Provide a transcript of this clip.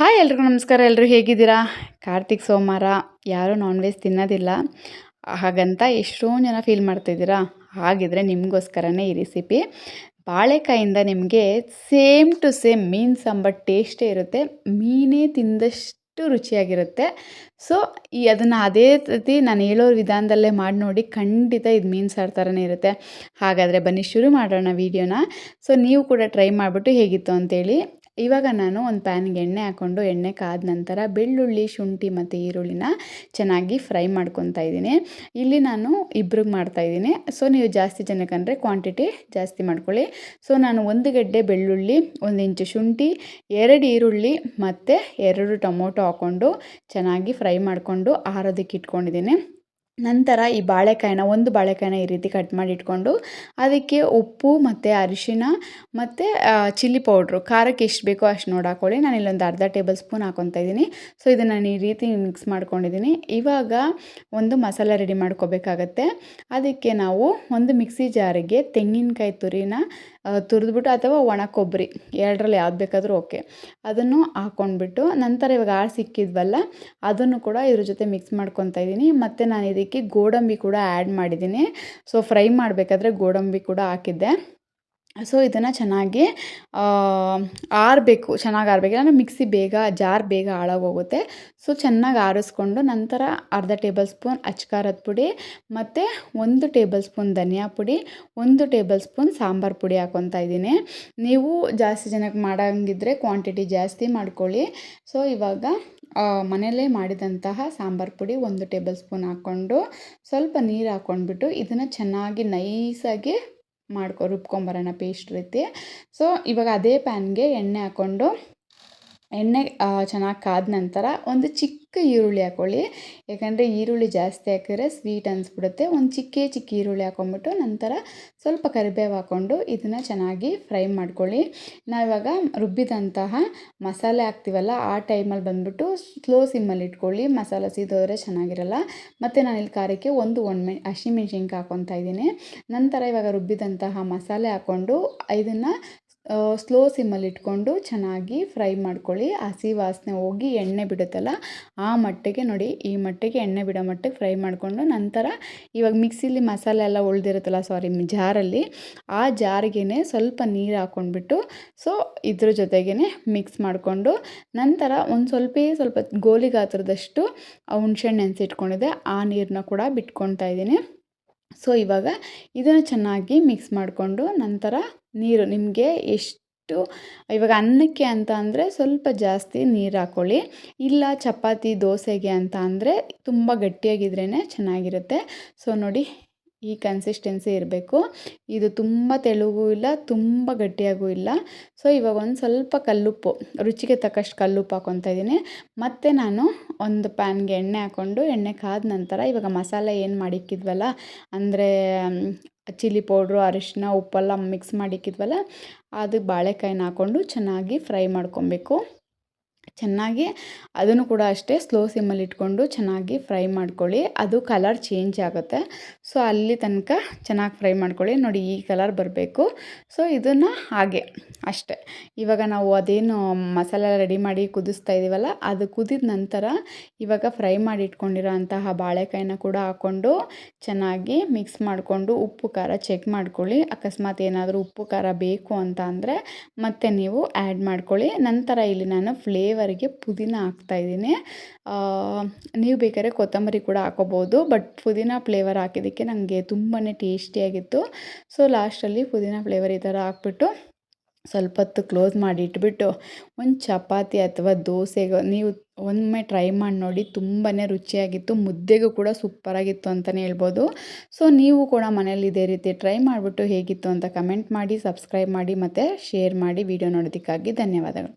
Hi ಎಲ್ರಿಗೂ ನಮಸ್ಕಾರ. ಎಲ್ಲರೂ ಹೇಗಿದ್ದೀರಾ? ಕಾರ್ತಿಕ್, ಸೋಮವಾರ. ಯಾರೂ ನಾನ್ ವೆಜ್ ತಿನ್ನೋದಿಲ್ಲ. ಹಾಗಂತ ಎಷ್ಟೊಂದು ಜನ ಫೀಲ್ ಮಾಡ್ತಿದ್ದೀರಾ ಹಾಗಿದ್ರೆ ನಿಮಗೋಸ್ಕರನೇ ಈ ರೆಸಿಪಿ ಬಾಳೆಕಾಯಿಂದ ನಿಮಗೆ ಸೇಮ್ ಟು ಸೇಮ್ ಮೀನು ಸಾಂಬಾರು ಟೇಸ್ಟೇ ಇರುತ್ತೆ. ಮೀನೇ ತಿಂದಷ್ಟು ರುಚಿಯಾಗಿರುತ್ತೆ. ಸೊ ಈ ಅದನ್ನು ಅದೇ ರೀತಿ ನಾನು ಹೇಳೋ ವಿಧಾನದಲ್ಲೇ ಮಾಡಿ ನೋಡಿ ಖಂಡಿತ ಇದು ಮೀನು ಸಾರು ಥರನೇ ಇರುತ್ತೆ. ಹಾಗಾದರೆ ಬನ್ನಿ ಶುರು ಮಾಡೋಣ ವೀಡಿಯೋನ. ಸೊ ನೀವು ಕೂಡ ಟ್ರೈ ಮಾಡಿಬಿಟ್ಟು ಹೇಗಿತ್ತು ಅಂತೇಳಿ. ಇವಾಗ ನಾನು ಒಂದು ಪ್ಯಾನ್ಗೆ ಎಣ್ಣೆ ಹಾಕ್ಕೊಂಡು ಎಣ್ಣೆ ಕಾದ ನಂತರ ಬೆಳ್ಳುಳ್ಳಿ, ಶುಂಠಿ ಮತ್ತು ಈರುಳ್ಳಿನ ಚೆನ್ನಾಗಿ ಫ್ರೈ ಮಾಡ್ಕೊತಾ ಇದ್ದೀನಿ. ಇಲ್ಲಿ ನಾನು ಇಬ್ರಿಗೆ ಮಾಡ್ತಾಯಿದ್ದೀನಿ ಸೊ ನೀವು ಜಾಸ್ತಿ ಜನಕ್ಕಂದರೆ ಕ್ವಾಂಟಿಟಿ ಜಾಸ್ತಿ ಮಾಡ್ಕೊಳ್ಳಿ. ಸೊ ನಾನು ಒಂದು ಗಡ್ಡೆ ಬೆಳ್ಳುಳ್ಳಿ, ಒಂದು ಇಂಚು ಶುಂಠಿ, ಎರಡು ಈರುಳ್ಳಿ ಮತ್ತು ಎರಡು ಟೊಮೊಟೊ ಹಾಕ್ಕೊಂಡು ಚೆನ್ನಾಗಿ ಫ್ರೈ ಮಾಡಿಕೊಂಡು ಆರೋದಕ್ಕೆ ಇಟ್ಕೊಂಡಿದ್ದೀನಿ. ನಂತರ ಈ ಬಾಳೆಕಾಯಿನ, ಒಂದು ಬಾಳೆಕಾಯಿನ ಈ ರೀತಿ ಕಟ್ ಮಾಡಿ ಇಟ್ಕೊಂಡು ಅದಕ್ಕೆ ಉಪ್ಪು ಮತ್ತು ಅರಿಶಿನ ಮತ್ತು ಚಿಲ್ಲಿ ಪೌಡ್ರು ಖಾರಕ್ಕೆ ಎಷ್ಟು ಬೇಕೋ ಅಷ್ಟು ನೋಡಿ ಹಾಕ್ಕೊಳ್ಳಿ ನಾನು ಇಲ್ಲೊಂದು ಅರ್ಧ ಟೇಬಲ್ ಸ್ಪೂನ್ ಹಾಕೊತಾ ಇದ್ದೀನಿ. ಸೊ ಇದನ್ನು ನಾನು ಈ ರೀತಿ ಮಿಕ್ಸ್ ಮಾಡ್ಕೊಂಡಿದ್ದೀನಿ. ಇವಾಗ ಒಂದು ಮಸಾಲೆ ರೆಡಿ ಮಾಡ್ಕೋಬೇಕಾಗತ್ತೆ. ಅದಕ್ಕೆ ನಾವು ಒಂದು ಮಿಕ್ಸಿ ಜಾರಿಗೆ ತೆಂಗಿನಕಾಯಿ ತುರಿನ ತುರಿದ್ಬಿಟ್ಟು ಅಥವಾ ಒಣ ಕೊಬ್ಬರಿ, ಎರಡರಲ್ಲಿ ಯಾವ್ದು ಬೇಕಾದರೂ ಓಕೆ ಅದನ್ನು ಹಾಕ್ಕೊಂಡ್ಬಿಟ್ಟು ನಂತರ ಇವಾಗ ಆರು ಸಿಕ್ಕಿದ್ವಲ್ಲ, ಅದನ್ನು ಕೂಡ ಇದ್ರ ಜೊತೆ ಮಿಕ್ಸ್ ಮಾಡ್ಕೊತಾ ಇದ್ದೀನಿ. ಮತ್ತು ನಾನು ಇದಕ್ಕೆ ಗೋಡಂಬಿ ಕೂಡ ಆ್ಯಡ್ ಮಾಡಿದ್ದೀನಿ. ಸೊ ಫ್ರೈ ಮಾಡಬೇಕಾದ್ರೆ ಗೋಡಂಬಿ ಕೂಡ ಹಾಕಿದ್ದೆ. ಸೊ ಇದನ್ನು ಚೆನ್ನಾಗಿ ಆರಬೇಕು ಚೆನ್ನಾಗಿ ಆರಬೇಕು. ಅಂದರೆ ಮಿಕ್ಸಿ ಬೇಗ, ಜಾರ್ ಬೇಗ ಹಾಳಾಗೋಗುತ್ತೆ ಸೊ ಚೆನ್ನಾಗಿ ಆರಿಸ್ಕೊಂಡು ನಂತರ ಅರ್ಧ ಟೇಬಲ್ ಸ್ಪೂನ್ ಅಚ್ಕಾರದ ಪುಡಿ ಮತ್ತು ಒಂದು ಟೇಬಲ್ ಸ್ಪೂನ್ ಧನಿಯಾ ಪುಡಿ, ಒಂದು ಟೇಬಲ್ ಸ್ಪೂನ್ ಸಾಂಬಾರು ಪುಡಿ ಹಾಕ್ಕೊತಾ ಇದ್ದೀನಿ. ನೀವು ಜಾಸ್ತಿ ಜನಕ್ಕೆ ಮಾಡೋಂಗಿದ್ರೆ ಕ್ವಾಂಟಿಟಿ ಜಾಸ್ತಿ ಮಾಡ್ಕೊಳ್ಳಿ. ಸೊ ಇವಾಗ ಮನೆಯಲ್ಲೇ ಮಾಡಿದಂತಹ ಸಾಂಬಾರು ಪುಡಿ ಒಂದು ಟೇಬಲ್ ಸ್ಪೂನ್ ಹಾಕ್ಕೊಂಡು ಸ್ವಲ್ಪ ನೀರು ಹಾಕ್ಕೊಂಡ್ಬಿಟ್ಟು ಇದನ್ನು ಚೆನ್ನಾಗಿ ನೈಸಾಗಿ ಮಾಡ್ಕೊ ರುಬ್ಕೊಂಬರೋಣ ಪೇಸ್ಟ್ ರೀತಿ. ಸೊ ಇವಾಗ ಅದೇ ಪ್ಯಾನ್ಗೆ ಎಣ್ಣೆ ಹಾಕ್ಕೊಂಡು ಎಣ್ಣೆ ಚೆನ್ನಾಗಿ ಕಾದ ನಂತರ ಒಂದು ಚಿಕ್ಕ ಈರುಳ್ಳಿ ಹಾಕ್ಕೊಳ್ಳಿ ಯಾಕಂದರೆ ಈರುಳ್ಳಿ ಜಾಸ್ತಿ ಹಾಕಿದ್ರೆ ಸ್ವೀಟ್ ಅನಿಸ್ಬಿಡುತ್ತೆ. ಒಂದು ಚಿಕ್ಕೇ ಚಿಕ್ಕ ಈರುಳ್ಳಿ ಹಾಕ್ಕೊಂಬಿಟ್ಟು ನಂತರ ಸ್ವಲ್ಪ ಕರಿಬೇವು ಹಾಕ್ಕೊಂಡು ಇದನ್ನು ಚೆನ್ನಾಗಿ ಫ್ರೈ ಮಾಡ್ಕೊಳ್ಳಿ. ನಾವಿವಾಗ ರುಬ್ಬಿದಂತಹ ಮಸಾಲೆ ಹಾಕ್ತೀವಲ್ಲ, ಆ ಟೈಮಲ್ಲಿ ಬಂದುಬಿಟ್ಟು ಸ್ಲೋ ಸಿಮ್ಮಲ್ಲಿ ಇಟ್ಕೊಳ್ಳಿ. ಮಸಾಲೆ ಸೀದೋದ್ರೆ ಚೆನ್ನಾಗಿರಲ್ಲ. ಮತ್ತು ನಾನಿಲ್ಲಿ ಖಾರಕ್ಕೆ ಒಂದು ಒಣಮೆ, ಹಸಿಮೆಣ್ಸಿನ್ಕಾಯಿ ಹಾಕ್ಕೊತಾ ಇದ್ದೀನಿ. ನಂತರ ಇವಾಗ ರುಬ್ಬಿದಂತಹ ಮಸಾಲೆ ಹಾಕ್ಕೊಂಡು ಇದನ್ನು ಸ್ಲೋ ಸಿಮ್ಮಲ್ಲಿ ಇಟ್ಕೊಂಡು ಚೆನ್ನಾಗಿ ಫ್ರೈ ಮಾಡ್ಕೊಳ್ಳಿ. ಹಸಿ ವಾಸನೆ ಹೋಗಿ ಎಣ್ಣೆ ಬಿಡುತ್ತಲ್ಲ, ಆ ಮಟ್ಟಿಗೆ ನೋಡಿ, ಈ ಮಟ್ಟಿಗೆ ಎಣ್ಣೆ ಬಿಡೋ ಮಟ್ಟಿಗೆ ಫ್ರೈ ಮಾಡಿಕೊಂಡು ನಂತರ ಇವಾಗ ಮಿಕ್ಸಿಲಿ ಮಸಾಲೆ ಎಲ್ಲ ಉಳಿದಿರುತ್ತಲ್ಲ ಸಾರಿ ಜಾರಲ್ಲಿ ಆ ಜಾರಿಗೆ ಸ್ವಲ್ಪ ನೀರು ಹಾಕ್ಕೊಂಡ್ಬಿಟ್ಟು ಸೊ ಇದ್ರ ಜೊತೆಗೇ ಮಿಕ್ಸ್ ಮಾಡಿಕೊಂಡು ನಂತರ ಒಂದು ಸ್ವಲ್ಪ ಸ್ವಲ್ಪ ಗೋಲಿ ಗಾತ್ರದಷ್ಟು ಹುಣ್ಸೆಹಣ್ಣು ನೆನೆಸಿಟ್ಕೊಂಡಿದ್ದೆ, ಆ ನೀರನ್ನ ಕೂಡ ಬಿಟ್ಕೊತಾ ಇದ್ದೀನಿ. ಸೊ ಇವಾಗ ಇದನ್ನು ಚೆನ್ನಾಗಿ ಮಿಕ್ಸ್ ಮಾಡಿಕೊಂಡು ನಂತರ ನೀರು ನಿಮಗೆ ಎಷ್ಟು, ಇವಾಗ ಅನ್ನಕ್ಕೆ ಅಂತ ಅಂದರೆ ಸ್ವಲ್ಪ ಜಾಸ್ತಿ ನೀರು ಹಾಕ್ಕೊಳ್ಳಿ ಇಲ್ಲ ಚಪಾತಿ, ದೋಸೆಗೆ ಅಂತ ಅಂದರೆ ತುಂಬ ಗಟ್ಟಿಯಾಗಿದ್ರೇ ಚೆನ್ನಾಗಿರುತ್ತೆ. ಸೊ ನೋಡಿ ಈ ಕನ್ಸಿಸ್ಟೆನ್ಸಿ ಇರಬೇಕು. ಇದು ತುಂಬ ತೆಳುಗೂ ಇಲ್ಲ, ತುಂಬ ಗಟ್ಟಿಯಾಗೂ ಇಲ್ಲ. ಸೊ ಇವಾಗ ಒಂದು ಸ್ವಲ್ಪ ಕಲ್ಲುಪ್ಪು, ರುಚಿಗೆ ತಕ್ಕಷ್ಟು ಕಲ್ಲುಪ್ಪು ಹಾಕ್ಕೊತಾ ಇದ್ದೀನಿ. ಮತ್ತು ನಾನು ಒಂದು ಪ್ಯಾನ್ಗೆ ಎಣ್ಣೆ ಹಾಕ್ಕೊಂಡು ಎಣ್ಣೆ ಕಾದ ನಂತರ ಇವಾಗ ಮಸಾಲೆ ಏನು ಮಾಡಿಕ್ಕಿದ್ವಲ್ಲ, ಅಂದರೆ ಚಿಲ್ಲಿ ಪೌಡ್ರು ಅರಿಶಿನ ಉಪ್ಪೆಲ್ಲ ಮಿಕ್ಸ್ ಮಾಡಿಕ್ಕಿದ್ವಲ್ಲ, ಅದು ಬಾಳೆಕಾಯಿನ ಹಾಕ್ಕೊಂಡು ಚೆನ್ನಾಗಿ ಫ್ರೈ ಮಾಡ್ಕೊಬೇಕು. ಚೆನ್ನಾಗಿ ಅದನ್ನು ಕೂಡ ಅಷ್ಟೇ ಸ್ಲೋ ಸಿಮ್ಮಲ್ಲಿ ಇಟ್ಕೊಂಡು ಚೆನ್ನಾಗಿ ಫ್ರೈ ಮಾಡ್ಕೊಳ್ಳಿ. ಅದು ಕಲರ್ ಚೇಂಜ್ ಆಗುತ್ತೆ. ಸೊ ಅಲ್ಲಿ ತನಕ ಚೆನ್ನಾಗಿ ಫ್ರೈ ಮಾಡ್ಕೊಳ್ಳಿ. ನೋಡಿ, ಈ ಕಲರ್ ಬರಬೇಕು. ಸೊ ಇದನ್ನು ಹಾಗೆ ಅಷ್ಟೆ. ಇವಾಗ ನಾವು ಅದೇನು ಮಸಾಲೆ ರೆಡಿ ಮಾಡಿ ಕುದಿಸ್ತಾ ಇದ್ದೀವಲ್ಲ ಅದು ಕುದಿದ ನಂತರ ಇವಾಗ ಫ್ರೈ ಮಾಡಿ ಇಟ್ಕೊಂಡಿರೋ ಅಂತಹ ಬಾಳೆಕಾಯಿನ ಕೂಡ ಹಾಕ್ಕೊಂಡು ಚೆನ್ನಾಗಿ ಮಿಕ್ಸ್ ಮಾಡಿಕೊಂಡು ಉಪ್ಪು, ಖಾರ ಚೆಕ್ ಮಾಡ್ಕೊಳ್ಳಿ. ಅಕಸ್ಮಾತ್ ಏನಾದರೂ ಉಪ್ಪು, ಖಾರ ಬೇಕು ಅಂತ ಅಂದರೆ ಮತ್ತೆ ನೀವು ಆ್ಯಡ್ ಮಾಡ್ಕೊಳ್ಳಿ. ನಂತರ ಇಲ್ಲಿ ನಾನು ಫ್ಲೇವರಿಗೆ ಪುದೀನ ಹಾಕ್ತಾಯಿದ್ದೀನಿ ನೀವು ಬೇಕಾದ್ರೆ ಕೊತ್ತಂಬರಿ ಕೂಡ ಹಾಕೋಬೋದು ಬಟ್ ಪುದೀನ ಫ್ಲೇವರ್ ಹಾಕಿದ್ದಕ್ಕೆ ನನಗೆ ತುಂಬಾ ಟೇಸ್ಟಿಯಾಗಿತ್ತು ಸೊ ಲಾಸ್ಟಲ್ಲಿ ಪುದೀನ ಫ್ಲೇವರ್ ಈ ಥರ ಹಾಕ್ಬಿಟ್ಟು ಸ್ವಲ್ಪ ಹೊತ್ತು ಕ್ಲೋಸ್ ಮಾಡಿ ಇಟ್ಬಿಟ್ಟು ಒಂದು ಚಪಾತಿ ಅಥವಾ ದೋಸೆಗೆ ನೀವು ಒಮ್ಮೆ ಟ್ರೈ ಮಾಡಿ ನೋಡಿ ತುಂಬಾ ರುಚಿಯಾಗಿತ್ತು, ಮುದ್ದೆಗೂ ಕೂಡ ಸೂಪರಾಗಿತ್ತು ಅಂತಲೇ ಹೇಳ್ಬೋದು. ಸೊ ನೀವು ಕೂಡ ಮನೇಲಿ ಇದೇ ರೀತಿ ಟ್ರೈ ಮಾಡಿಬಿಟ್ಟು ಹೇಗಿತ್ತು ಅಂತ ಕಮೆಂಟ್ ಮಾಡಿ ಸಬ್ಸ್ಕ್ರೈಬ್ ಮಾಡಿ ಮತ್ತು ಶೇರ್ ಮಾಡಿ ವಿಡಿಯೋ ನೋಡೋದಕ್ಕಾಗಿ ಧನ್ಯವಾದಗಳು.